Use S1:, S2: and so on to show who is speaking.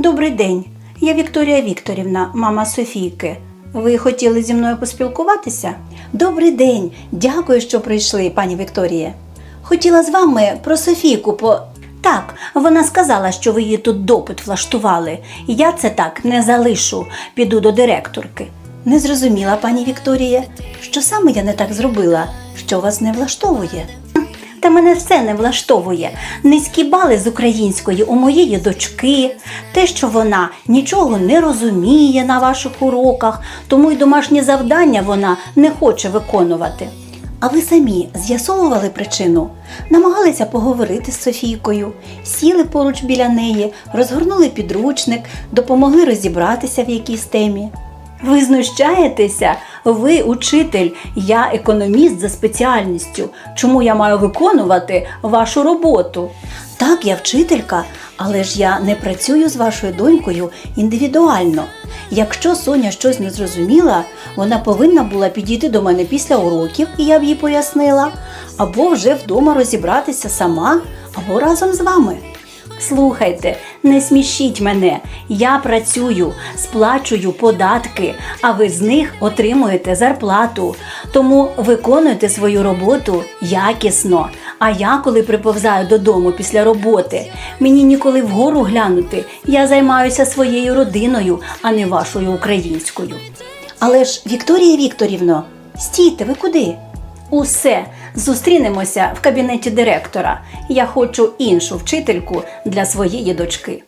S1: Добрий день. Я Вікторія Вікторівна, мама Софійки. Ви хотіли зі мною поспілкуватися? Добрий день. Дякую, що прийшли, пані Вікторія. Хотіла з вами про Софійку по. Так, вона сказала, що ви її тут допит влаштували. Я це так не залишу. Піду до директорки. Не зрозуміла, пані Вікторія, що саме я не так зробила, що вас не влаштовує. Та мене все не влаштовує. Низькі бали з української у моєї дочки, те, що вона нічого не розуміє на ваших уроках, тому й домашні завдання вона не хоче виконувати. А ви самі з'ясовували причину, намагалися поговорити з Софійкою, сіли поруч біля неї, розгорнули підручник, допомогли розібратися в якійсь темі. Ви знущаєтеся? Ви учитель, я економіст за спеціальністю. Чому я маю виконувати вашу роботу? Так, я вчителька, але ж я не працюю з вашою донькою індивідуально. Якщо Соня щось не зрозуміла, вона повинна була підійти до мене після уроків, і я б їй пояснила, або вже вдома розібратися сама, або разом з вами. Слухайте, не смішіть мене. Я працюю, сплачую податки, а ви з них отримуєте зарплату. Тому виконуйте свою роботу якісно. А я, коли приповзаю додому після роботи, мені ніколи вгору глянути. Я займаюся своєю родиною, а не вашою українською. Але ж, Вікторія Вікторівно, стійте, ви куди? Усе, зустрінемося в кабінеті директора. Я хочу іншу вчительку для своєї дочки.